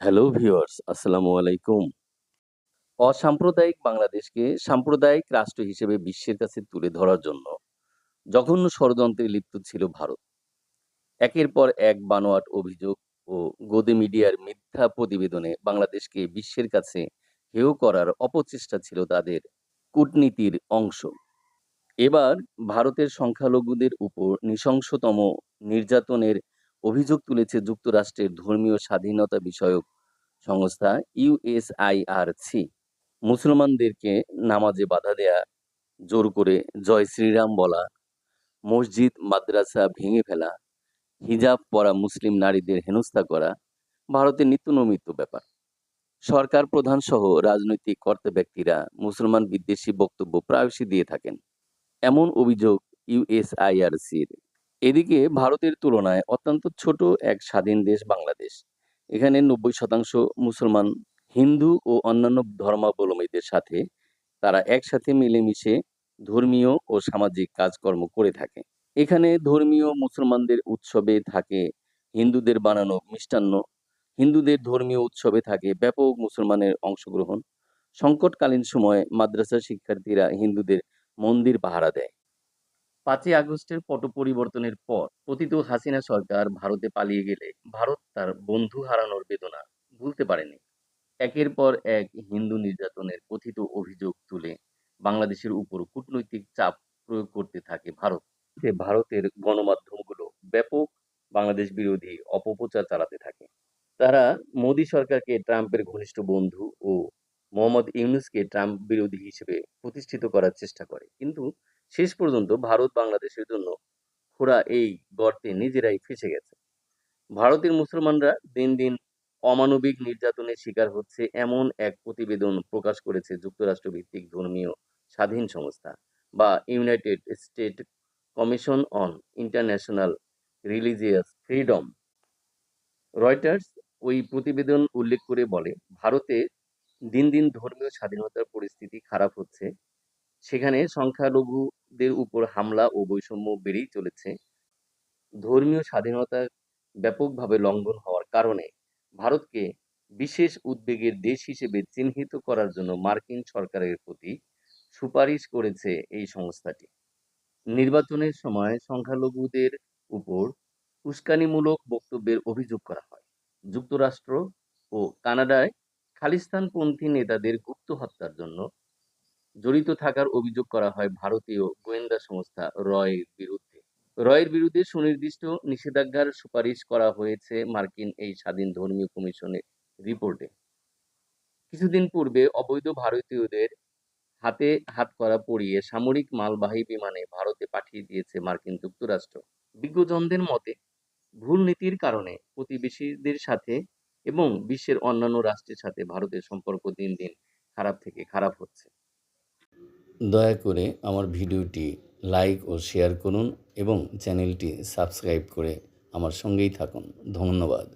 Hello viewers আসসালামু আলাইকুম অসাম্প্রদায়িক বাংলাদেশকে সাম্প্রদায়িক রাষ্ট্র হিসেবে বিশ্বের কাছে তুলে ধরার জন্য জঘন্য ষড়যন্ত্রে লিপ্ত ছিল ভারত। একের পর এক বানোয়াট অভিযোগ ও গদি মিডিয়ার মিথ্যা প্রতিবেদনে বাংলাদেশকে বিশ্বের কাছে হেয় করার অপচেষ্টা ছিল তাদের কূটনীতির অংশ। এবার ভারতের সংখ্যালঘুদের উপর নৃশংসতম নির্যাতনের অভিযোগ তুলেছে যুক্তরাষ্ট্রের ধর্মীয় স্বাধীনতা বিষয়ক সংস্থা ইউএসআইআরসি মুসলমানদেরকে নামাজে বাধা দেয়া, জোর করে জয় শ্রীরাম বলা, মসজিদ, মাদ্রাসা ভেঙে ফেলা, হিজাব পরা মুসলিম নারীদের হেনস্থা করা ভারতের নিত্য নৈমিত্য ব্যাপার। সরকার প্রধান সহ রাজনৈতিক কর্তা ব্যক্তিরা মুসলমান বিদ্বেষী বক্তব্য প্রায়শই দিয়ে থাকেন। এমন অভিযোগ ইউএসআইআরসির এদিকে ভারতের তুলনায় অত্যন্ত ছোট এক স্বাধীন দেশ বাংলাদেশ। এখানে নব্বই শতাংশ মুসলমান হিন্দু ও অন্যান্য ধর্মাবলম্বীদের সাথে তারা একসাথে মিলেমিশে ধর্মীয় ও সামাজিক কাজকর্ম করে থাকে। এখানে ধর্মীয় মুসলমানদের উৎসবে থাকে হিন্দুদের বানানো মিষ্টান্ন। হিন্দুদের ধর্মীয় উৎসবে থাকে ব্যাপক মুসলমানের অংশগ্রহণ। সংকটকালীন সময়ে মাদ্রাসা শিক্ষার্থীরা হিন্দুদের মন্দির পাহারা দেয়। পাঁচই আগস্টের পট পরিবর্তনের পর পতিত হাসিনা সরকার ভারতে পালিয়ে গেলে ভারত তার বন্ধু হারানোর বেদনা ভুলতে পারেনি। একের পর এক হিন্দু নির্যাতনের কথিত অভিযোগ তুলে বাংলাদেশের উপর কূটনৈতিক চাপ প্রয়োগ করতে থাকে ভারত। ভারতের গণমাধ্যমগুলো ব্যাপক বাংলাদেশ বিরোধী অপপ্রচার চালাতে থাকে। তারা মোদী সরকারকে ট্রাম্পের ঘনিষ্ঠ বন্ধু ও মোহাম্মদ ইউনুসকে ট্রাম্প বিরোধী হিসেবে প্রতিষ্ঠিত করার চেষ্টা করে। কিন্তু শেষ পর্যন্ত ভারত বাংলাদেশের জন্য খোঁড়া এই গর্তে নিজেরাই ফেসে গেছে। ভারতের মুসলমানরা দিন দিন অমানবিক নির্যাতনের শিকার হচ্ছে এমন এক প্রতিবেদন প্রকাশ করেছে যুক্তরাষ্ট্র ভিত্তিক ধর্মীয় স্বাধীন সংস্থা বা united state commission on international religious freedom Reuters ওই প্রতিবেদন উল্লেখ করে বলে, ভারতে দিন দিন ধর্মীয় স্বাধীনতার পরিস্থিতি খারাপ হচ্ছে সেখানে সংখ্যালঘুদের উপর হামলা ও বৈষম্য বেড়েই চলেছে। ধর্মীয় স্বাধীনতা ব্যাপকভাবে লঙ্ঘন হওয়ার কারণে ভারতকে বিশেষ উদ্বেগের দেশ হিসেবে চিহ্নিত করার জন্য মার্কিন সরকারের প্রতি সুপারিশ করেছে এই সংস্থাটি। নির্বাচনের সময় সংখ্যালঘুদের উপর উস্কানিমূলক বক্তব্যের অভিযোগ করা হয়। যুক্তরাষ্ট্র ও কানাডায় খালিস্তানপন্থী নেতাদের গুপ্ত হত্যার জন্য জড়িত থাকার অভিযোগ করা হয় ভারতীয় গোয়েন্দা সংস্থা রয়ের বিরুদ্ধে। রয়ের বিরুদ্ধে সুনির্দিষ্ট নিষেধাজ্ঞার সুপারিশ করা হয়েছে মার্কিন এই স্বাধীন ধর্মীয় কমিশনের রিপোর্টে। কিছুদিন পূর্বে অবৈধ ভারতীয়দের হাতে হাত করা পড়িয়ে সামরিক মালবাহী বিমানে ভারতে পাঠিয়ে দিয়েছে মার্কিন যুক্তরাষ্ট্র। বিজ্ঞজনদের মতে, ভুল নীতির কারণে প্রতিবেশীদের সাথে এবং বিশ্বের অন্যান্য রাষ্ট্রের সাথে ভারতের সম্পর্ক দিন দিন খারাপ থেকে খারাপ হচ্ছে। দয়া করে আমার ভিডিওটি লাইক ও শেয়ার করুন এবং চ্যানেলটি সাবস্ক্রাইব করে আমার সঙ্গেই থাকুন। ধন্যবাদ।